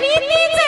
प्रीति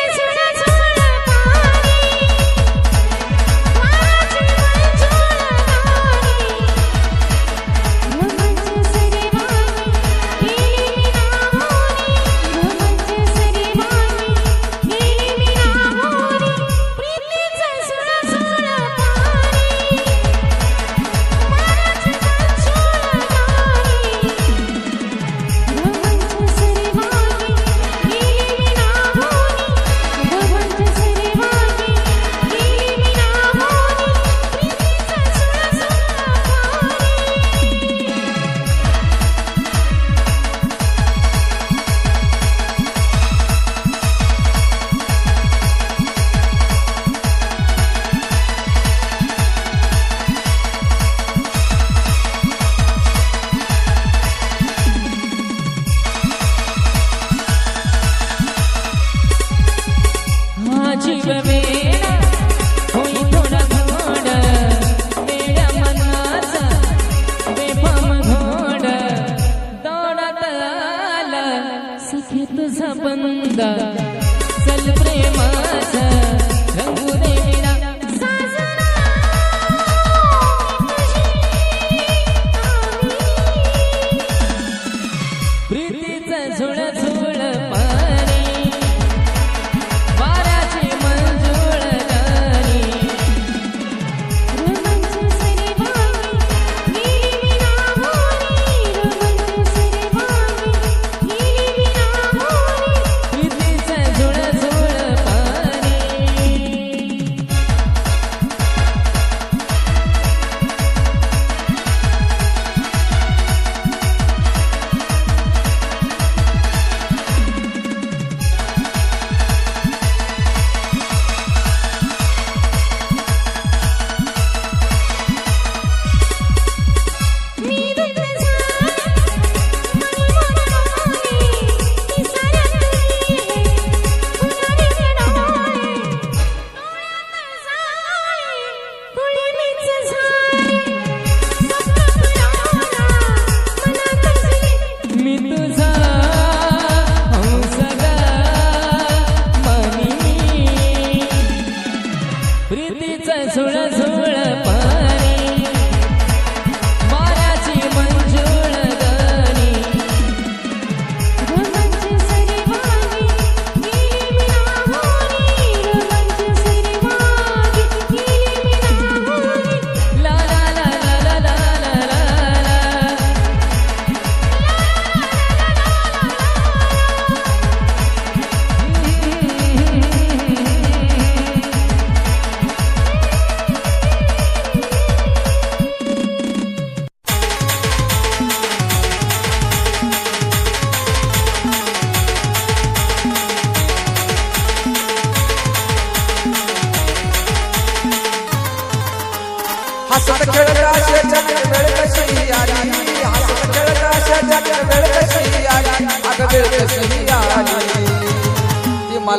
झुळ झुळ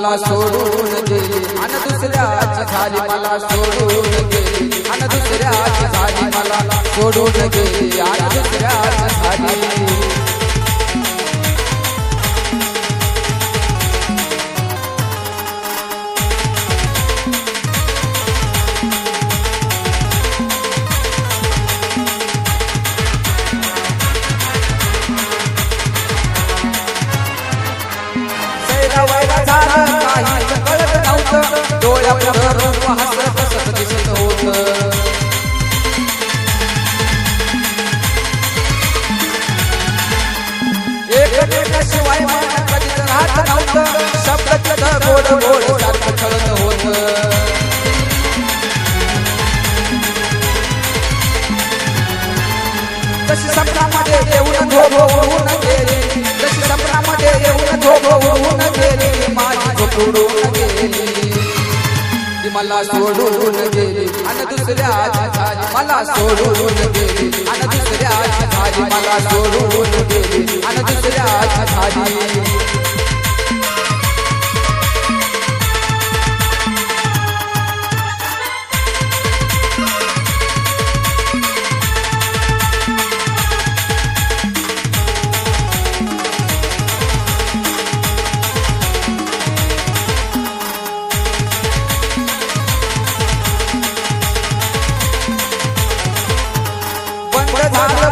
मला सोडून गेली अन दुसऱ्याच झाली मला सोडून गेली अन दुसऱ्याच झाली मला सोडून गेली अन दुसऱ्याच झाली मला सोडून गेली आणि दुसऱ्या मला सोडून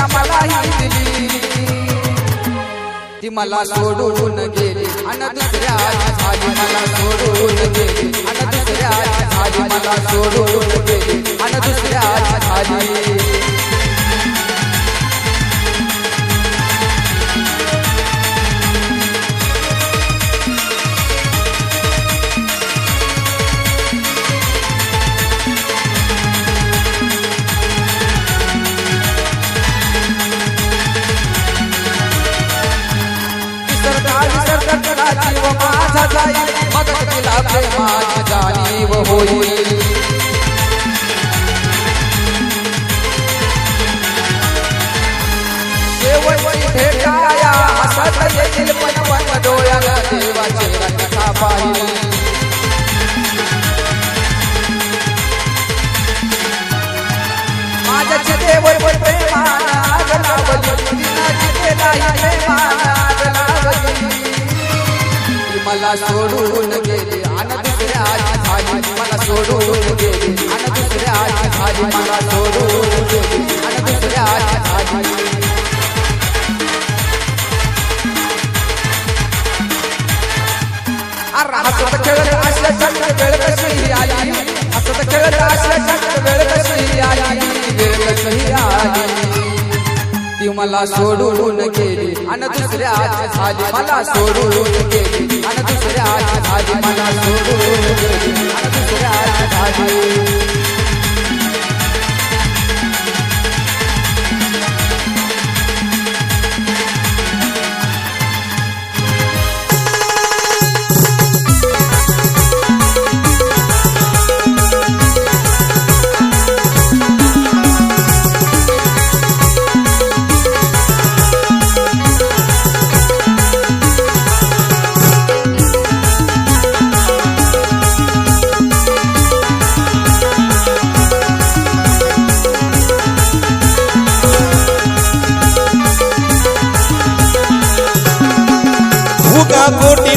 शिक्षा मलाही दिली ती मला सोडून गेली. आणि दुसऱ्या झाली मला सोडून गेली. आणि दुसऱ्या झाली मला सोडून गेली. आणि दुसऱ्या झाली जाई मग तिला प्रेमाची जाणीव होईल शेवटची भेटाया हसत येईल पण डोळ्याला देवाचे आग लावली आग लावली मला सोडून गेली. आणि दुसऱ्या झाली मला सोडून गेली. आणि दुसऱ्या झाली मला सोडून गेली. आणि दुसऱ्या झाली हसत खेळत असल्या चक्र वेळ कशी आली? हसत खेळत असल्या चक्र वेळ कशी आली? वेळ कशी आली? ती मला सोडून गेली. आणि दुसऱ्या झाली मला सोडून गेली. आणि दुसऱ्या झाली उगा कोटी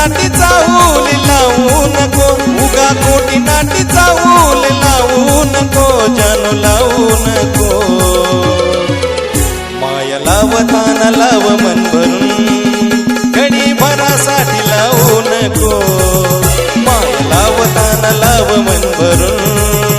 नाटी चावूल लावू नको. उगा कोटी नाटी चावूल लावू नको. जानू लावू नको. माया लावताना लाव मन भरून. घडी भरासाठी लावू नको. माया लावताना लाव मन भरून.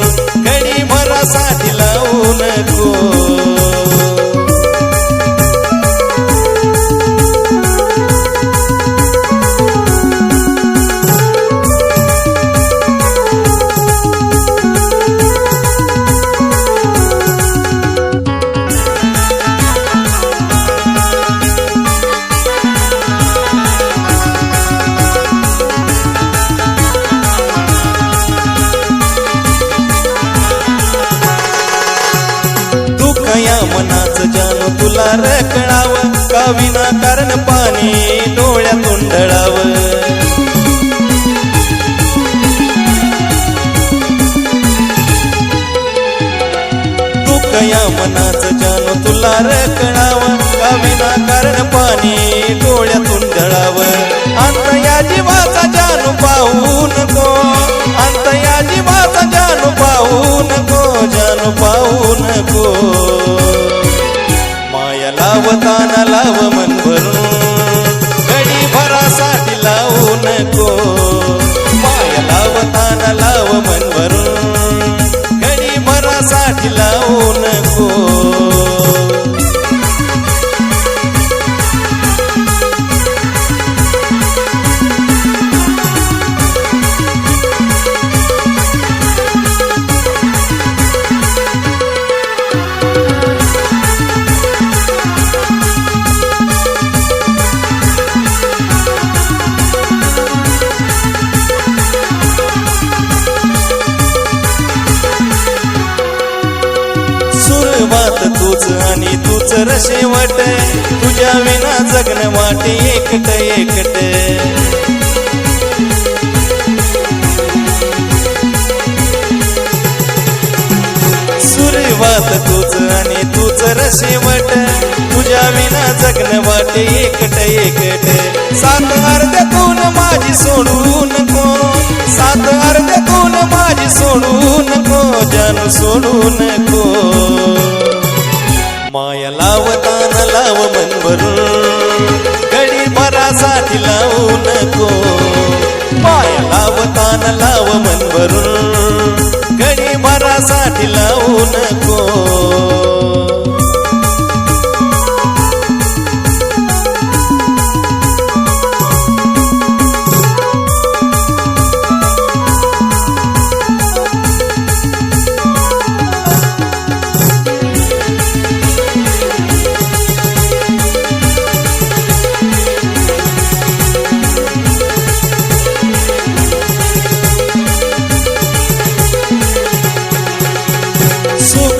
जाणू तुला का विना कारण पाणी डोळ्यातून ढळाव दुःख या मनाचं जाणू तुला रकळाव का विना कारण पाणी लाव मन भरून घडी भरासाठी लावून तूच आणि तूच रशेवट तुझ्या विना जगण वाटे एकट एकट. सुरुवात तूच आणि तूच रशेवट तुझ्या विना जगण वाटे एकट एकट. सात अर्ध्यातून माझी सोडू नको. सात अर्ध्यातून माझी सोडू नको जानू सोडू नको. माया लावताना लाव मन भरून घडी भरासाठी लावू नको. माया लावताना लाव मन भरून घडी भरासाठी लावू नको.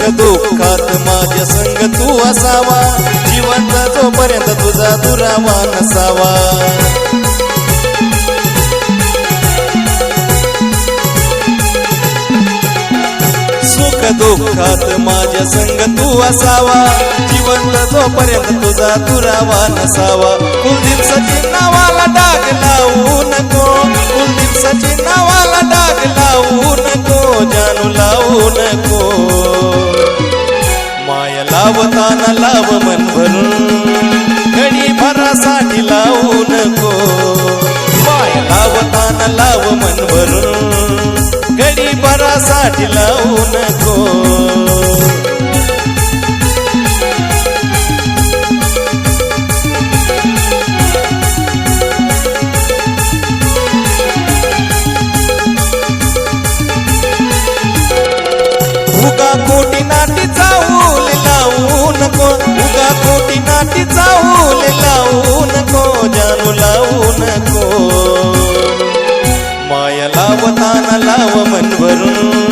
सुख दुःखात माझ्या संग तू असावा. जिवंत जोपर्यंत तुझा दुरावा नसावा. सुख दुःखात माझ्या संग तू असावा. जिवंत जोपर्यंत तुझा दुरावा नसावा. कुलदीप सचिन नावाला डाग लाव मन भरून. घडी भरासाठी लावू नको. माया लावताना लाव मन भरून. घडी भरासाठी लावू नको. कोटी नाटी लावू नको जानू लावू नको. माया लावताना लाव मन भरून